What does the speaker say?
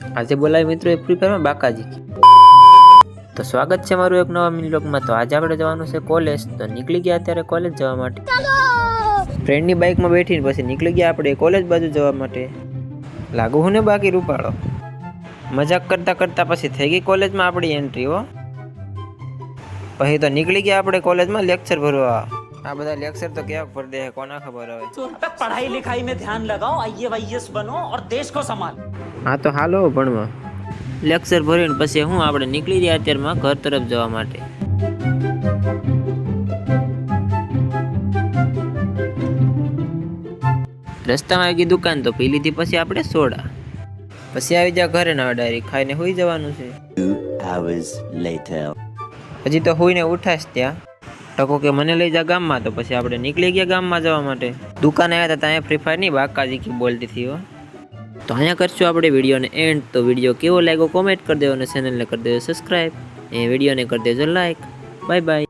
આજે બોલાવી મિત્રો એ ફ્રી ફાયરમાં બાકાજી તો સ્વાગત છે મારું એક નવા મિની તો આજે આપણે જવાનું છે કોલેજ તો નીકળી ગયા અત્યારે કોલેજ જવા માટે. ફ્રેન્ડની બાઇકમાં બેઠીને પછી નીકળી ગયા આપણે કોલેજ બાજુ જવા માટે. લાગુ હું ને બાકી રૂપાળો? મજાક કરતા કરતા પછી થઈ ગઈ કોલેજમાં આપણી એન્ટ્રી હો. પછી તો નીકળી ગયા આપણે કોલેજમાં લેક્ચર ભરવા. આ બધા લેક્ચર તો ક્યાં ભર દે કોના ખબર હવે? પઢાઈ લિખાઈ મેં ધ્યાન લગાઓ આઈએસ બનો, ઓર દેશ કો સંભાળો. હા તો હાલો ભણવા. લેક્ચર ભરીને પછી હું આપણે નીકળી રહ્યા અત્યારમાં ઘર તરફ જવા માટે. રસ્તામાં આવી ગઈ દુકાન તો પી લીધી પછી આપણે સોડા. પછી આવી જા ઘરે ના ડાયરી ખાઈને હોઈ જવાનું છે. હજી તો હોઈને ઉઠાશ ત્યાં. ટકો કે મને લઈ જા ગામમાં તો પછી આપણે નીકળી ગયા ગામમાં જવા માટે. દુકાને આવ્યા હતા ત્યાં ફ્રી ફાયરની બાકાજી કી બોલતી હતી હો. તો અહીંયા કરશું આપણે વિડીયોને એન્ડ તો વીડિયો કેવો લાગ્યો કોમેન્ટ કરી દેવો અને ચેનલને કરી દેજો સબસ્ક્રાઈબ એ વિડીયોને કરી દેજો લાઈક બાય બાય